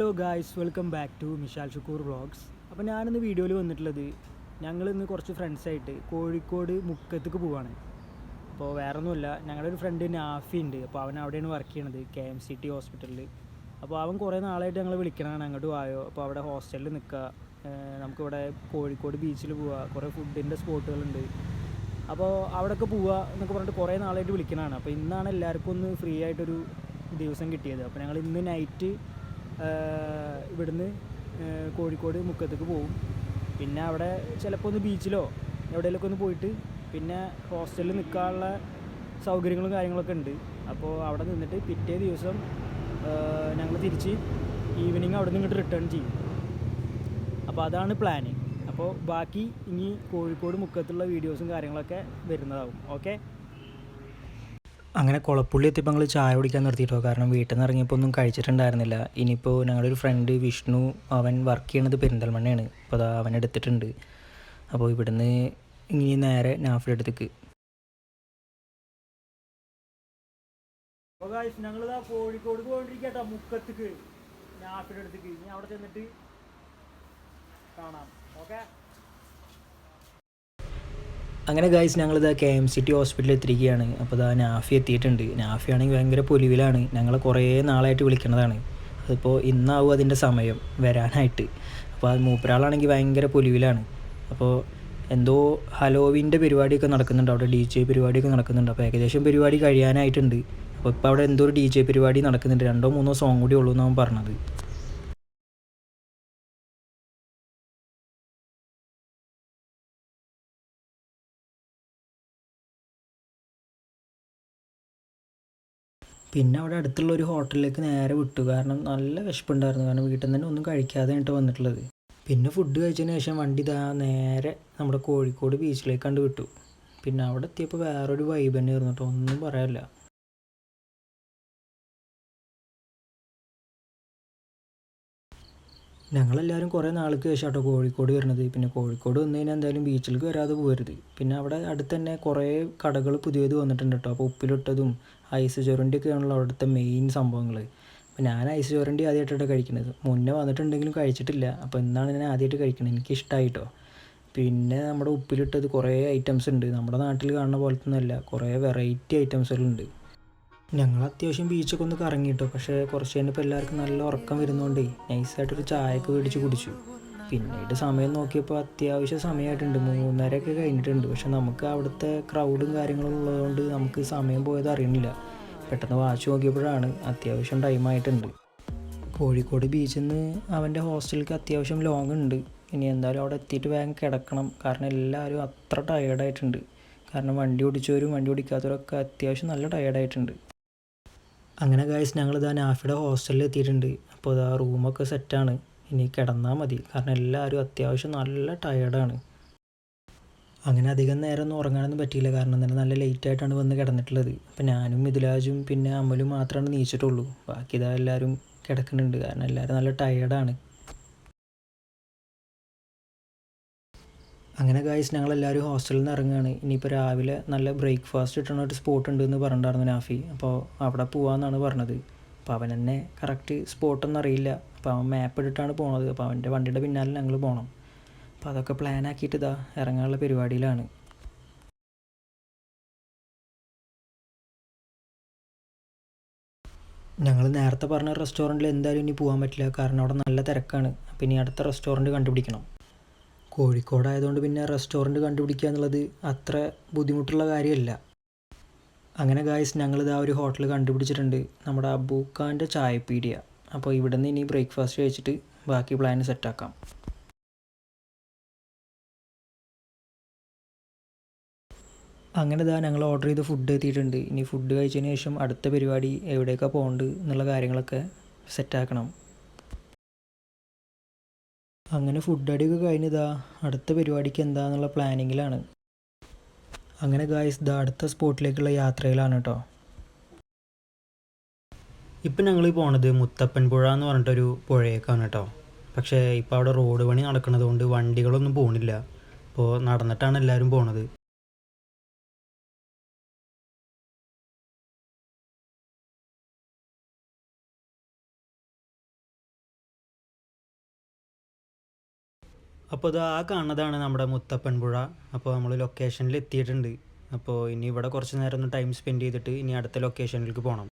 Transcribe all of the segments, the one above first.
Hello guys welcome back to Mishal Shukoor vlogs അപ്പോൾ ഞാനിന്ന് വീഡിയോയിൽ വന്നിട്ടുള്ളത് ഞങ്ങൾ ഇന്ന് കുറച്ച് ഫ്രണ്ട്സായിട്ട് കോഴിക്കോട് മുക്കത്തേക്ക് പോവാണ്. അപ്പോൾ വേറെ ഒന്നുമില്ല ഞങ്ങളുടെ ഒരു ഫ്രണ്ട് നാഫി ഉണ്ട്. അപ്പോൾ അവൻ അവിടെയാണ് വർക്ക് ചെയ്യണത് കെ എം സി ടി ഹോസ്പിറ്റലിൽ അപ്പോൾ അവൻ കുറേ നാളായിട്ട് ഞങ്ങൾ വിളിക്കണതാണ്. അങ്ങോട്ട് പോയോ അപ്പോൾ അവിടെ ഹോസ്റ്റലിൽ നിൽക്കുക നമുക്കിവിടെ കോഴിക്കോട് ബീച്ചിൽ പോവുക കുറേ ഫുഡിന്റെ സ്പോട്ടുകളുണ്ട് അപ്പോൾ അവിടെയൊക്കെ പോവുക എന്നൊക്കെ പറഞ്ഞിട്ട് കുറേ നാളായിട്ട് വിളിക്കണതാണ്. അപ്പോൾ ഇന്നാണ് എല്ലാവർക്കും ഒന്ന് ഫ്രീ ആയിട്ടൊരു ദിവസം കിട്ടിയത്. അപ്പോൾ ഞങ്ങൾ ഇന്ന് നൈറ്റ് ഇവിടുന്ന് കോഴിക്കോട് മുക്കത്തേക്ക് പോകും പിന്നെ അവിടെ ചിലപ്പോൾ ഒന്ന് ബീച്ചിലോ എവിടെയെങ്കിലുമൊക്കെ ഒന്ന് പോയിട്ട് പിന്നെ ഹോസ്റ്റലിൽ നിൽക്കാനുള്ള സൗകര്യങ്ങളും കാര്യങ്ങളൊക്കെ ഉണ്ട്. അപ്പോൾ അവിടെ നിന്നിട്ട് പിറ്റേ ദിവസം ഞങ്ങൾ തിരിച്ച് ഈവനിങ് അവിടെ നിന്ന് ഇങ്ങോട്ട് റിട്ടേൺ ചെയ്യും. അപ്പോൾ അതാണ് പ്ലാന് അപ്പോൾ ബാക്കി ഇനി കോഴിക്കോട് മുക്കത്തുള്ള വീഡിയോസും കാര്യങ്ങളൊക്കെ വരുന്നതാവും. ഓക്കെ അങ്ങനെ കുളപ്പുള്ളി എത്തിയപ്പോൾ ഞങ്ങൾ ചായ കുടിക്കാൻ നിർത്തിയിട്ടോ കാരണം വീട്ടിൽ നിന്ന് ഇറങ്ങിയപ്പോൾ ഒന്നും കഴിച്ചിട്ടുണ്ടായിരുന്നില്ല. ഇനിയിപ്പോൾ ഞങ്ങളുടെ ഒരു ഫ്രണ്ട് വിഷ്ണു അവൻ വർക്ക് ചെയ്യണത് പെരിന്തൽമണ്ണയാണ്. അപ്പോൾ അതാ അവൻ എടുത്തിട്ടുണ്ട്. അപ്പോൾ ഇവിടുന്ന് ഇനി നേരെ നാഫിന്റെ അടുത്തേക്ക്. ഞങ്ങളിതാ കോഴിക്കോട് പോയിട്ടിരിക്കട്ടോ മുക്കത്തേക്ക്. നാഫിന്റെ അടുത്തേക്ക്. ഇനി അവിടെ ചെന്നിട്ട് കാണാം. ഓക്കെ അങ്ങനെ ഗൈസ് ഞങ്ങളിത് കെ എം സി ടി ഹോസ്പിറ്റലിൽ എത്തിയിരിക്കുകയാണ്. അപ്പോൾ ഇതാ നാഫി എത്തിയിട്ടുണ്ട്. നാഫി ആണെങ്കിൽ ഭയങ്കര പൊലിവിലാണ്. ഞങ്ങൾ കുറേ നാളായിട്ട് വിളിക്കുന്നതാണ്. അതിപ്പോൾ ഇന്നാവും അതിന്റെ സമയം വരാനായിട്ട്. അപ്പോൾ അത് മൂപ്പരാളാണെങ്കിൽ ഭയങ്കര പൊലിവിലാണ്. അപ്പോൾ എന്തോ ഹലോവിന്റെ പരിപാടിയൊക്കെ നടക്കുന്നുണ്ട്. അവിടെ ഡി ജെ പരിപാടിയൊക്കെ നടക്കുന്നുണ്ട്. അപ്പോൾ ഏകദേശം പരിപാടി കഴിയാനായിട്ടുണ്ട്. അപ്പോൾ ഇപ്പോൾ അവിടെ എന്തോ ഒരു ഡി ജെ പരിപാടി നടക്കുന്നുണ്ട്. രണ്ടോ മൂന്നോ സോങ് കൂടി ഉള്ളൂ എന്നാണ് പറഞ്ഞത്. പിന്നെ അവിടെ അടുത്തുള്ള ഒരു ഹോട്ടലിലേക്ക് നേരെ വിട്ടു. കാരണം നല്ല വിശപ്പുണ്ടായിരുന്നു. കാരണം വീട്ടിൽ നിന്ന് തന്നെ ഒന്നും കഴിക്കാതെ ആയിട്ട് വന്നിട്ടുള്ളത്. പിന്നെ ഫുഡ് കഴിച്ചതിന് ശേഷം വണ്ടി ഇതാ നേരെ നമ്മുടെ കോഴിക്കോട് ബീച്ചിലേക്ക് കണ്ട് വിട്ടു. പിന്നെ അവിടെ എത്തിയപ്പോൾ വേറൊരു വൈബ് തന്നെ ആയിരുന്നു കേട്ടോ ഒന്നും പറയാനില്ല. ഞങ്ങളെല്ലാവരും കുറേ നാൾക്ക് ശേഷം കേട്ടോ കോഴിക്കോട് വരുന്നത്. പിന്നെ കോഴിക്കോട് വന്നു കഴിഞ്ഞാൽ എന്തായാലും ബീച്ചിലേക്ക് വരാതെ പോകരുത് പിന്നെ അവിടെ അടുത്ത് തന്നെ കുറേ കടകൾ പുതിയത് വന്നിട്ടുണ്ട് കേട്ടോ അപ്പോൾ ഉപ്പിലിട്ടതും ഐസ് ചുരണ്ടിയൊക്കെയാണല്ലോ അവിടുത്തെ മെയിൻ സംഭവങ്ങൾ അപ്പോൾ ഞാൻ ഐസ് ചുരണ്ടി ആദ്യമായിട്ടാണ് കഴിക്കുന്നത് മുന്നേ വന്നിട്ടുണ്ടെങ്കിലും കഴിച്ചിട്ടില്ല. അപ്പോൾ എന്നാണ് ഞാൻ ആദ്യമായിട്ട് കഴിക്കുന്നത് എനിക്ക് ഇഷ്ടമായിട്ടോ പിന്നെ നമ്മുടെ ഉപ്പിലിട്ടത് കുറേ ഐറ്റംസ് ഉണ്ട്. നമ്മുടെ നാട്ടിൽ കാണുന്ന പോലത്തെ ഒന്നുമല്ല കുറേ വെറൈറ്റി ഐറ്റംസുകളുണ്ട് ഞങ്ങൾ അത്യാവശ്യം ബീച്ചൊക്കെ ഒന്ന് കറങ്ങിയിട്ടോ പക്ഷേ കുറച്ച് കഴിഞ്ഞപ്പോൾ എല്ലാവർക്കും നല്ല ഉറക്കം വരുന്നതുകൊണ്ടേ നൈസായിട്ടൊരു ചായയൊക്കെ മേടിച്ച് കുടിച്ചു. പിന്നീട് സമയം നോക്കിയപ്പോൾ അത്യാവശ്യം സമയമായിട്ടുണ്ട് മൂന്നരയൊക്കെ കഴിഞ്ഞിട്ടുണ്ട്. പക്ഷെ നമുക്ക് അവിടുത്തെ ക്രൗഡും കാര്യങ്ങളും ഉള്ളതുകൊണ്ട് നമുക്ക് സമയം പോയത് അറിയണില്ല. പെട്ടെന്ന് വാച്ച് നോക്കിയപ്പോഴാണ് അത്യാവശ്യം ടൈമായിട്ടുണ്ട് കോഴിക്കോട് ബീച്ചിൽ നിന്ന് അവന്റെ ഹോസ്റ്റലിലേക്ക് അത്യാവശ്യം ലോങ് ഉണ്ട്. ഇനി എന്തായാലും അവിടെ എത്തിയിട്ട് വേഗം കിടക്കണം. കാരണം എല്ലാവരും അത്ര ടയേർഡായിട്ടുണ്ട് കാരണം വണ്ടി ഓടിച്ചവരും വണ്ടി ഓടിക്കാത്തവരൊക്കെ അത്യാവശ്യം നല്ല ടയേർഡായിട്ടുണ്ട് അങ്ങനെ ഗായ്സ് ഞങ്ങൾ ഇതാ നാഫിയുടെ ഹോസ്റ്റലിൽ എത്തിയിട്ടുണ്ട്. അപ്പോൾ ഇതാ റൂമൊക്കെ സെറ്റാണ് ഇനി കിടന്നാൽ മതി. കാരണം എല്ലാവരും അത്യാവശ്യം നല്ല ടയേർഡാണ് അങ്ങനെ അധികം നേരം ഒന്നും ഉറങ്ങാനൊന്നും പറ്റിയില്ല. കാരണം തന്നെ നല്ല ലേറ്റായിട്ടാണ് വന്ന് കിടന്നിട്ടുള്ളത്. അപ്പം ഞാനും മിഥുലാജും പിന്നെ അമലും മാത്രമാണ് നീച്ചിട്ടുള്ളൂ. ബാക്കി ഇതാ എല്ലാവരും കിടക്കുന്നുണ്ട്. കാരണം എല്ലാവരും നല്ല ടയേർഡാണ് അങ്ങനെ ഗായ്സ് ഞങ്ങളെല്ലാവരും ഹോസ്റ്റലിൽ നിന്ന് ഇറങ്ങുകയാണ് ഇനിയിപ്പോൾ രാവിലെ നല്ല ബ്രേക്ക്ഫാസ്റ്റ് കിട്ടുന്ന ഒരു സ്പോട്ട് ഉണ്ടെന്ന് പറഞ്ഞിട്ടുണ്ടായിരുന്നു നാഫി. അപ്പോൾ അവിടെ പോകാമെന്നാണ് പറഞ്ഞത്. അപ്പോൾ അവൻ എന്നെ കറക്റ്റ് സ്പോട്ടൊന്നും അറിയില്ല. അപ്പോൾ അവൻ മാപ്പ് ഇട്ടിട്ടാണ് പോണത്. അപ്പോൾ അവന്റെ വണ്ടിയുടെ പിന്നാലെ ഞങ്ങൾ പോകണം അപ്പോൾ അതൊക്കെ പ്ലാൻ ആക്കിയിട്ട് ഇതാ ഇറങ്ങാനുള്ള പരിപാടിയിലാണ്. ഞങ്ങൾ നേരത്തെ പറഞ്ഞ റെസ്റ്റോറന്റിൽ എന്തായാലും ഇനി പോകാൻ പറ്റില്ല. കാരണം അവിടെ നല്ല തിരക്കാണ്. അപ്പം ഇനി അടുത്ത റെസ്റ്റോറന്റ് കണ്ടുപിടിക്കണം. കോഴിക്കോടായതുകൊണ്ട് പിന്നെ റെസ്റ്റോറന്റ് കണ്ടുപിടിക്കുക എന്നുള്ളത് അത്ര ബുദ്ധിമുട്ടുള്ള കാര്യമല്ല. അങ്ങനെ ഗായ്സ് ഞങ്ങളിതാ ഒരു ഹോട്ടൽ കണ്ടുപിടിച്ചിട്ടുണ്ട്. നമ്മുടെ അബൂഖാന്റെ ചായപ്പീടിയ. അപ്പോൾ ഇവിടെ നിന്ന് ഇനി ബ്രേക്ക്ഫാസ്റ്റ് കഴിച്ചിട്ട് ബാക്കി പ്ലാൻ സെറ്റാക്കാം അങ്ങനെ ഇതാ ഞങ്ങൾ ഓർഡർ ചെയ്ത് ഫുഡ് എത്തിയിട്ടുണ്ട്. ഇനി ഫുഡ് കഴിച്ചതിന് ശേഷം അടുത്ത പരിപാടി എവിടേക്കാണ് പോകേണ്ടത് എന്നുള്ള കാര്യങ്ങളൊക്കെ സെറ്റാക്കണം അങ്ങനെ ഫുഡ് അടിയൊക്കെ കഴിഞ്ഞതാ അടുത്ത പരിപാടിക്ക് എന്താന്നുള്ള പ്ലാനിങ്ങിലാണ് അങ്ങനെ ഗായ്സ് ഇതാ അടുത്ത സ്പോട്ടിലേക്കുള്ള യാത്രയിലാണ് കേട്ടോ ഇപ്പം ഞങ്ങൾ പോണത് മുത്തപ്പൻ പുഴ എന്ന് പറഞ്ഞിട്ടൊരു പുഴയേക്കാണ് കേട്ടോ. പക്ഷേ ഇപ്പം അവിടെ റോഡ് പണി നടക്കുന്നത് കൊണ്ട് വണ്ടികളൊന്നും പോണില്ല. അപ്പോൾ നടന്നിട്ടാണ് എല്ലാവരും പോണത്. അപ്പോൾ ഇത് ആ കാണുന്നതാണ് നമ്മുടെ മുത്തപ്പൻ പുഴ. അപ്പോൾ നമ്മൾ ലൊക്കേഷനിൽ എത്തിയിട്ടുണ്ട്. അപ്പോൾ ഇനി ഇവിടെ കുറച്ച് നേരം ഒന്ന് ടൈം സ്പെൻഡ് ചെയ്തിട്ട് ഇനി അടുത്ത ലൊക്കേഷനിലേക്ക് പോകണം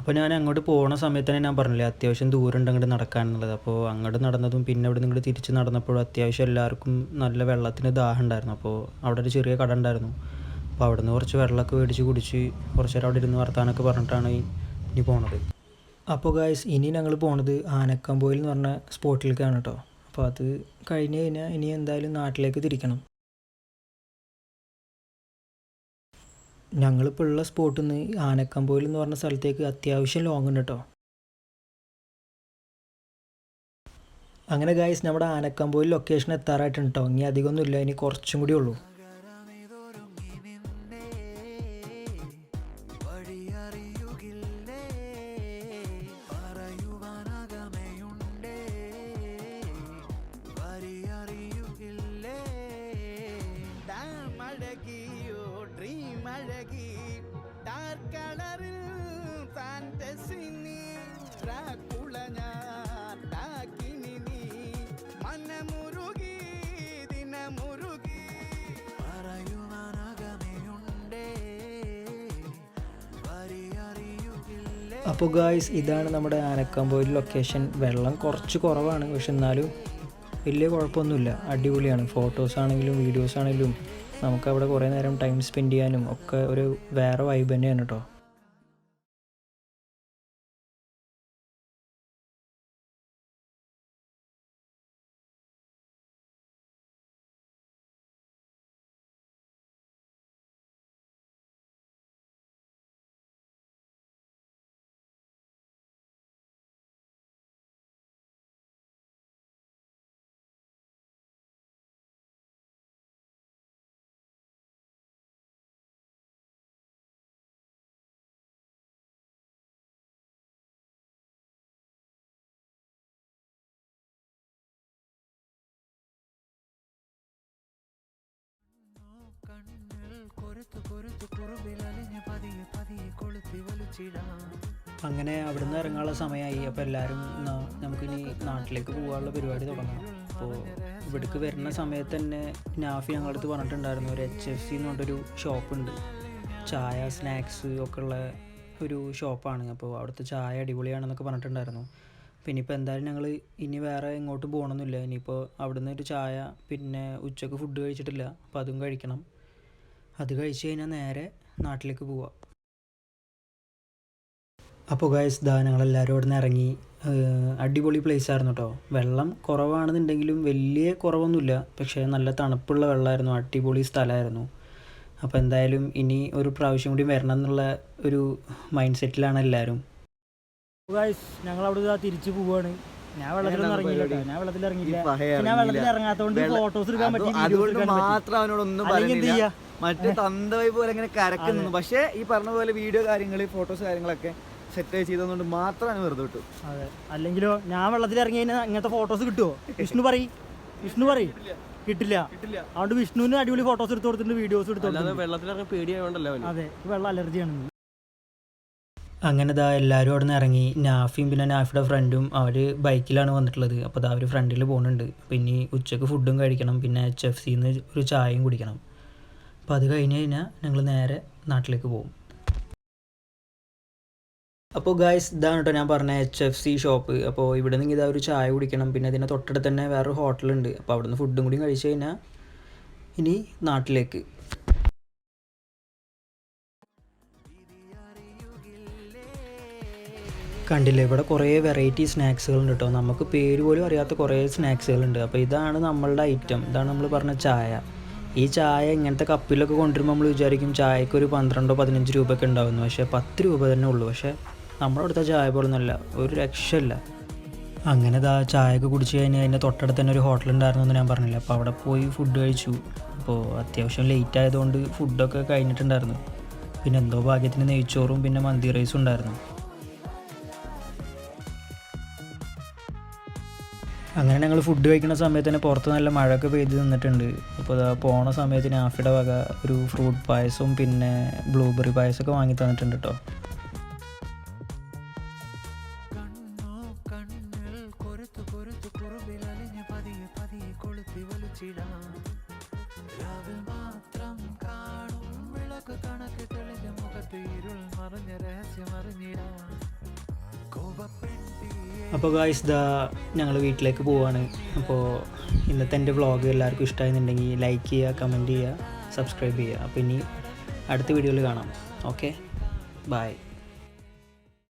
അപ്പോൾ ഞാൻ അങ്ങോട്ട് പോകുന്ന സമയത്ത് തന്നെ ഞാൻ പറഞ്ഞില്ലേ അത്യാവശ്യം ദൂരം ഉണ്ട് അങ്ങോട്ട് നടക്കാനുള്ളത്. അപ്പോൾ അങ്ങോട്ട് നടന്നതും പിന്നെ അവിടെ നിന്ന് തിരിച്ച് നടന്നപ്പോഴും അത്യാവശ്യം എല്ലാവർക്കും നല്ല വെള്ളത്തിന് ദാഹം ഉണ്ടായിരുന്നു. അപ്പോൾ അവിടെ ഒരു ചെറിയ കട ഉണ്ടായിരുന്നു. അപ്പോൾ അവിടെ നിന്ന് കുറച്ച് വെള്ളമൊക്കെ മേടിച്ച് കുടിച്ച് കുറച്ച് നേരം അവിടെ ഇരുന്ന് വർത്താനൊക്കെ പറഞ്ഞിട്ടാണ് ഇനി പോണത്. അപ്പോൾ ഗായ്സ് ഇനി ഞങ്ങൾ പോണത് ആനക്കമ്പോയിൽ എന്ന് പറഞ്ഞ സ്പോട്ടിലേക്കാണ് കേട്ടോ. അപ്പോൾ അത് കഴിഞ്ഞ് കഴിഞ്ഞാൽ ഇനി എന്തായാലും നാട്ടിലേക്ക് തിരിക്കണം. ഞങ്ങളിപ്പോൾ ഉള്ള സ്പോട്ടിൽ നിന്ന് ആനക്കമ്പോയിൽ എന്ന് പറഞ്ഞ സ്ഥലത്തേക്ക് അത്യാവശ്യം ലോങ് ഉണ്ട് കേട്ടോ അങ്ങനെ ഗായ്സ് നമ്മുടെ ആനക്കമ്പോയിൽ ലൊക്കേഷൻ എത്താറായിട്ടുണ്ട് കേട്ടോ ഇനി അധികമൊന്നുമില്ല ഇനി കുറച്ചും കൂടി ഉള്ളൂ. ദിനമുരുകി പറയുവാനകമയുണ്ടേ വരിയറിയുകില്ലേ? അപ്പോൾ ഗായ്സ് ഇതാണ് നമ്മുടെ ആനക്കാമ്പോയിൽ ലൊക്കേഷൻ വെള്ളം കുറച്ച് കുറവാണ് പക്ഷെ എന്നാലും വലിയ കുഴപ്പമൊന്നുമില്ല. അടിപൊളിയാണ്. ഫോട്ടോസ് ആണെങ്കിലും വീഡിയോസ് ആണെങ്കിലും നമുക്കവിടെ കുറേ നേരം ടൈം സ്പെൻഡ് ചെയ്യാനും ഒക്കെ ഒരു വേറെ വൈബ് തന്നെയാണ് കേട്ടോ അങ്ങനെ അവിടുന്ന് ഇറങ്ങാനുള്ള സമയമായി. അപ്പോൾ എല്ലാവരും നമുക്കിനി നാട്ടിലേക്ക് പോകാനുള്ള പരിപാടി തുടങ്ങണം. അപ്പോൾ ഇവിടേക്ക് വരുന്ന സമയത്ത് തന്നെ നാഫി ഞങ്ങളുടെ അടുത്ത് പറഞ്ഞിട്ടുണ്ടായിരുന്നു. ഒരു എച്ച് എഫ് സി എന്ന് പറഞ്ഞൊരു ഷോപ്പുണ്ട്. ചായ സ്നാക്സ് ഒക്കെ ഉള്ള ഒരു ഷോപ്പാണ്. അപ്പോൾ അവിടുത്തെ ചായ അടിപൊളിയാണെന്നൊക്കെ പറഞ്ഞിട്ടുണ്ടായിരുന്നു. പിന്നെ ഇപ്പോൾ എന്തായാലും ഞങ്ങൾ ഇനി വേറെ എങ്ങോട്ടും പോകണമെന്നില്ല ഇനിയിപ്പോൾ അവിടുന്ന് ഒരു ചായ പിന്നെ ഉച്ചയ്ക്ക് ഫുഡ് കഴിച്ചിട്ടില്ല. അപ്പോൾ അതും കഴിക്കണം. അത് കഴിച്ച് കഴിഞ്ഞാൽ നേരെ നാട്ടിലേക്ക് പോവാം. അപ്പോൾ ഗൈസ് ദാ ഞങ്ങളെല്ലാവരും അവിടെ നിന്ന് ഇറങ്ങി അടിപൊളി പ്ലേസ് ആയിരുന്നു കേട്ടോ വെള്ളം കുറവാണെന്നുണ്ടെങ്കിലും വലിയ കുറവൊന്നുമില്ല. പക്ഷേ നല്ല തണുപ്പുള്ള വെള്ളമായിരുന്നു അടിപൊളി സ്ഥലമായിരുന്നു അപ്പോൾ എന്തായാലും ഇനി ഒരു പ്രാവശ്യം കൂടി വരണം എന്നുള്ള ഒരു മൈൻഡ് സെറ്റിലാണ് എല്ലാവരും ഗൈസ് ഞങ്ങൾ അവിടെ തിരിച്ചു പോവാണ്. ഞാൻ വെള്ളത്തിലൊന്നും ഇറങ്ങിയില്ല. ഞാൻ വെള്ളത്തിൽ ഇറങ്ങിയില്ല ഞാൻ വെള്ളത്തിൽ ഇറങ്ങാത്തതുകൊണ്ട് ഇറങ്ങാത്തോണ്ട് ഫോട്ടോസ് എടുക്കാൻ പറ്റി. അതുകൊണ്ട് മാത്രം അവനോടൊന്നും ഒന്നും എന്ത് ചെയ്യാ? മറ്റേ തന്തവൈ പോലെ ഇങ്ങനെ കരക്കുന്നു പക്ഷേ ഈ പറഞ്ഞ പോലെ വീഡിയോ കാര്യങ്ങൾ ഫോട്ടോസ് കാര്യങ്ങളൊക്കെ സെറ്റ് ചെയ്തതുകൊണ്ട് മാത്രം അവന് വെറുതെ വിട്ടു. അതെ. അല്ലെങ്കിലോ ഞാൻ വെള്ളത്തിൽ ഇറങ്ങി കഴിഞ്ഞാൽ ഇങ്ങനത്തെ ഫോട്ടോസ് കിട്ടുമോ വിഷ്ണു പറയും. വിഷ്ണു പറയും. കിട്ടില്ല. അതുകൊണ്ട് വിഷ്ണുവിന് അടിപൊളി ഫോട്ടോസ് എടുത്ത് കൊടുത്തിട്ടുണ്ട് വീഡിയോസ് എടുത്ത് കൊടുത്തിട്ടുണ്ട്. വെള്ളത്തിലിറങ്ങി പേടിയായോണ്ടല്ലോ അതെ. വെള്ളം അലർജിയാണ് അങ്ങനെ ദാ എല്ലാവരും അവിടെ നിന്ന് ഇറങ്ങി. നാഫിയും പിന്നെ നാഫിയുടെ ഫ്രണ്ടും അവർ ബൈക്കിലാണ് വന്നിട്ടുള്ളത്. അപ്പോൾ ദാ അവർ ഫ്രണ്ടിൽ പോകുന്നുണ്ട് പിന്നെ ഉച്ചയ്ക്ക് ഉച്ചയ്ക്ക് ഫുഡും കഴിക്കണം. പിന്നെ എച്ച് എഫ് സിന്ന് ഒരു ചായയും കുടിക്കണം. അപ്പോൾ അത് കഴിഞ്ഞ് കഴിഞ്ഞാൽ ഞങ്ങൾ നേരെ നാട്ടിലേക്ക് പോകും. അപ്പോൾ ഗായ്സ് ഇതാണ് കേട്ടോ ഞാൻ പറഞ്ഞ എച്ച് എഫ് സി ഷോപ്പ് അപ്പോൾ ഇവിടെ നിന്ന് ഇതാ ഒരു ചായ കുടിക്കണം. പിന്നെ ഇതിന്റെ തൊട്ടടുത്ത് തന്നെ വേറൊരു ഹോട്ടലുണ്ട് അപ്പോൾ അവിടുന്ന് ഫുഡും കൂടി കഴിച്ച് കഴിഞ്ഞാൽ ഇനി നാട്ടിലേക്ക്. കണ്ടില്ലേ? ഇവിടെ കുറേ വെറൈറ്റി സ്നാക്സുകളുണ്ട് കേട്ടോ നമുക്ക് പേര് പോലും അറിയാത്ത കുറേ സ്നാക്സുകളുണ്ട് അപ്പോൾ ഇതാണ് നമ്മളുടെ ഐറ്റം ഇതാണ് നമ്മൾ പറഞ്ഞ ചായ. ഈ ചായ ഇങ്ങനത്തെ കപ്പിലൊക്കെ കൊണ്ടുവരുമ്പോൾ നമ്മൾ വിചാരിക്കും ചായക്ക് ഒരു പന്ത്രണ്ടോ പതിനഞ്ച് രൂപയൊക്കെ ഉണ്ടാവുന്നു. പക്ഷേ പത്ത് രൂപ തന്നെ ഉള്ളൂ. പക്ഷേ നമ്മുടെ അടുത്ത ചായ പോലൊന്നുമല്ല ഒരു രക്ഷയില്ല. അങ്ങനെ ദാ ചായയൊക്കെ കുടിച്ച് കഴിഞ്ഞാൽ അതിന്റെ തൊട്ടടുത്ത് തന്നെ ഒരു ഹോട്ടൽ ഉണ്ടായിരുന്നു എന്ന് ഞാൻ പറഞ്ഞില്ല. അപ്പോൾ അവിടെ പോയി ഫുഡ് കഴിച്ചു. അപ്പോൾ അത്യാവശ്യം ലേറ്റ് ആയതുകൊണ്ട് ഫുഡൊക്കെ കഴിഞ്ഞിട്ടുണ്ടായിരുന്നു. പിന്നെ എന്തോ ഭാഗ്യത്തിന് നെയ്ച്ചോറും പിന്നെ മന്തി റൈസും ഉണ്ടായിരുന്നു. അങ്ങനെ ഞങ്ങൾ ഫുഡ് കഴിക്കുന്ന സമയത്ത് തന്നെ പുറത്ത് നല്ല മഴയൊക്കെ പെയ്ത് നിന്നിട്ടുണ്ട്. അപ്പോൾ അതാ പോണ സമയത്തിന് ആഫിയുടെ വക ഒരു ഫ്രൂട്ട് പായസവും പിന്നെ ബ്ലൂബെറി പായസമൊക്കെ വാങ്ങി തന്നിട്ടുണ്ട് കേട്ടോ അപ്പോൾ ഗായ്സ് ദാ ഞങ്ങൾ വീട്ടിലേക്ക് പോവാണ്. അപ്പോൾ ഇന്നത്തെ എന്റെ വ്ളോഗ് എല്ലാവർക്കും ഇഷ്ടമായിരുന്നുണ്ടെങ്കിൽ ലൈക്ക് ചെയ്യുക കമന്റ് ചെയ്യുക സബ്സ്ക്രൈബ് ചെയ്യുക. അപ്പോൾ ഇനി അടുത്ത വീഡിയോയിൽ കാണാം. Okay bye